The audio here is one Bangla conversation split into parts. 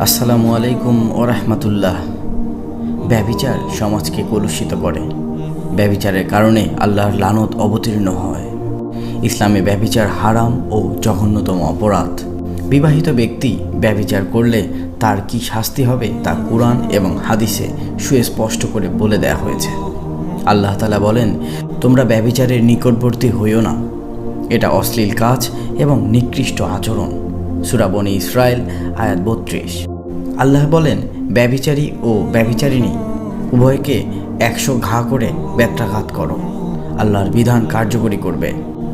আসসালামু আলাইকুম ও রহমতুল্লাহ। ব্যবিচার সমাজকে কলুষিত করে। ব্যবিচারের কারণে আল্লাহর লানত অবতীর্ণ হয়। ইসলামে ব্যবিচার হারাম ও জঘন্যতম অপরাধ। বিবাহিত ব্যক্তি ব্যবিচার করলে তার কি শাস্তি হবে তা কোরআন এবং হাদিসে সুস্পষ্ট করে বলে দেয়া হয়েছে। আল্লাহ তালা বলেন, তোমরা ব্যবিচারের নিকটবর্তী হইও না। এটা অশ্লীল কাজ এবং নিকৃষ্ট আচরণ। সুরাবনী ইসরায়েল, আয়াত বত্রিশ। আল্লাহ বলেন, ব্যভিচারী ও ব্যভিচারিণী, উভয়কে একশো ঘা করে ব্যত্রাঘাত করো। আল্লাহর বিধান কার্যকরী করবে।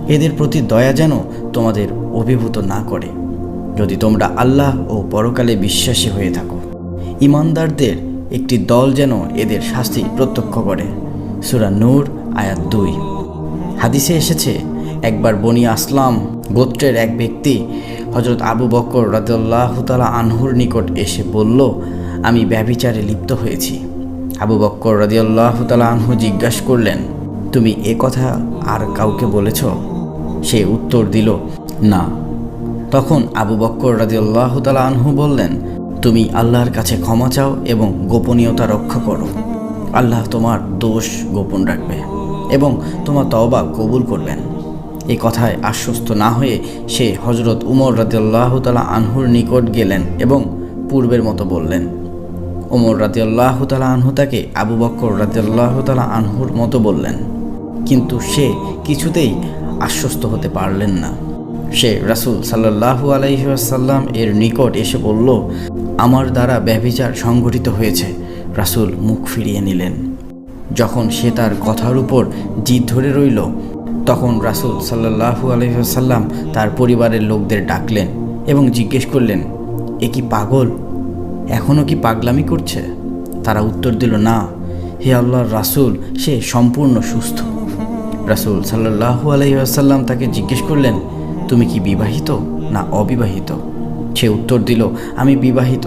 এদের প্রতি দয়া যেন তোমাদের অভিভূত না করে। যদি তোমরা আল্লাহ ও পরকালে বিশ্বাসী হয়ে থাকো, ইমানদারদের একটি দল যেন এদের শাস্তি প্রত্যক্ষ করে। সুরা নূর, আয়াত দুই। হাদিসে এসেছে, একবার বনি আসলাম গোত্রের এক ব্যক্তি হজরত আবু বকর রাজল্লাহ তালা আনহুর নিকট এসে বলল, আমি ব্যবিচারে লিপ্ত হয়েছি। আবু বক্কর রাজিয়াল্লাহ তালা আনহু জিজ্ঞাসা করলেন, তুমি এ কথা আর কাউকে বলেছ? সে উত্তর দিল, না। তখন আবু বক্কর রাজিয়াল্লাহ তালা আনহু বললেন, তুমি আল্লাহর কাছে ক্ষমা চাও এবং গোপনীয়তা রক্ষা করো। আল্লাহ তোমার দোষ গোপন রাখবে এবং তোমার তওবা কবুল করবেন। এই কথায় আশ্বস্ত না হয়ে সে হজরত উমর রাজিয়াল্লাহ তালা আনহুর নিকট গেলেন এবং পূর্বের মতো বললেন ওমর রাজিয়াল্লাহ তালা আনহু তাকে আবু বক্কর রাজিয়াল্লাহ তালা আনহুর মতো বললেন। কিন্তু সে কিছুতেই আশ্বস্ত হতে পারলেন না। সে রাসুল সাল্লাহু আলাইসাল্লাম এর নিকট এসে বলল, আমার দ্বারা ব্যভিচার সংঘটিত হয়েছে। রাসুল মুখ ফিরিয়ে নিলেন। যখন সে তার কথার উপর জিদ ধরে রইল তখন রাসুল সাল্লাহু আলহিহাসাল্লাম তার পরিবারের লোকদের ডাকলেন এবং জিজ্ঞেস করলেন, এ কি পাগল? এখনও কি পাগলামি করছে? তারা উত্তর দিল, না, হে আল্লাহর রাসুল, সে সম্পূর্ণ সুস্থ। রাসুল সাল্লাহু আলহিহাসাল্লাম তাকে জিজ্ঞেস করলেন, তুমি কি বিবাহিত না অবিবাহিত? সে উত্তর দিল, আমি বিবাহিত।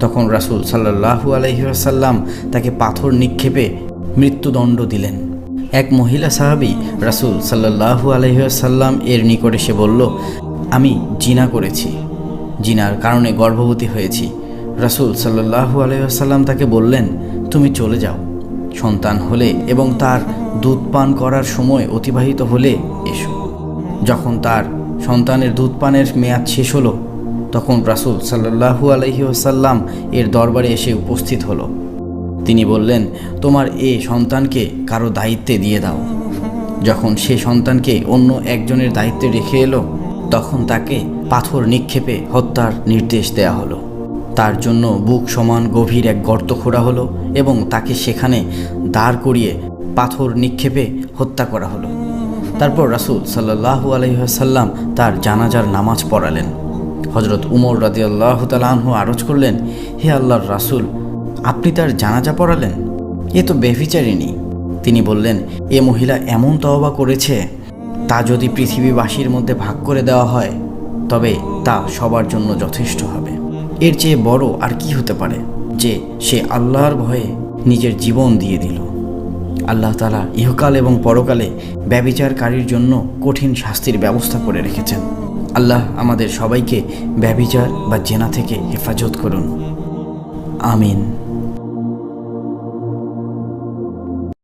তখন রাসুল সাল্লাহু আলহিহাসাল্লাম তাকে পাথর নিক্ষেপে মৃত্যুদণ্ড দিলেন। এক মহিলা সাহাবি রাসুল সাল্লাহু আলহিহাসাল্লাম এর নিকট এসে বলল, আমি জিনা করেছি। জিনার কারণে গর্ভবতী হয়েছি। রাসুল সাল্লাহু আলহিহাসাল্লাম তাকে বললেন, তুমি চলে যাও। সন্তান হলে এবং তার দুধ পান করার সময় অতিবাহিত হলে এসো। যখন তার সন্তানের দুধ পানের মেয়াদ শেষ হলো, তখন রাসুল সাল্লাহু আলহি আসাল্লাম এর দরবারে এসে উপস্থিত হলো। তিনি বললেন, তোমার এ সন্তানকে কারও দায়িত্বে দিয়ে দাও। যখন সে সন্তানকে অন্য একজনের দায়িত্বে রেখে এলো, তখন তাকে পাথর নিক্ষেপে হত্যার নির্দেশ দেয়া হলো। তার জন্য বুক সমান গভীর এক গর্ত খোঁড়া হলো এবং তাকে সেখানে দাঁড় করিয়ে পাথর নিক্ষেপে হত্যা করা হলো। তারপর রাসুল সাল্লাহু আলহিহাসাল্লাম তার জানাজার নামাজ পড়ালেন। হজরত উমর রাজি আল্লাহ তালাহু আরজ করলেন, হে আল্লাহর রাসুল আপনি তার জানাজা পড়ালেন? এ তো বেফিচারিনী তিনি বললেন, এ মহিলা এমন তওবা করেছে, তা যদি পৃথিবীবাসীর মধ্যে ভাগ করে দেওয়া হয়, তবে তা সবার জন্য যথেষ্ট হবে। এর চেয়ে বড় আর কি হতে পারে যে সে আল্লাহর ভয়ে নিজের জীবন দিয়ে দিল? আল্লাহ তালা ইহকাল এবং পরকালে ব্যবিচারকারীর জন্য কঠিন শাস্তির ব্যবস্থা করে রেখেছেন। আল্লাহ আমাদের সবাইকে ব্যবিচার বা জেনা থেকে হেফাজত করুন। আমিন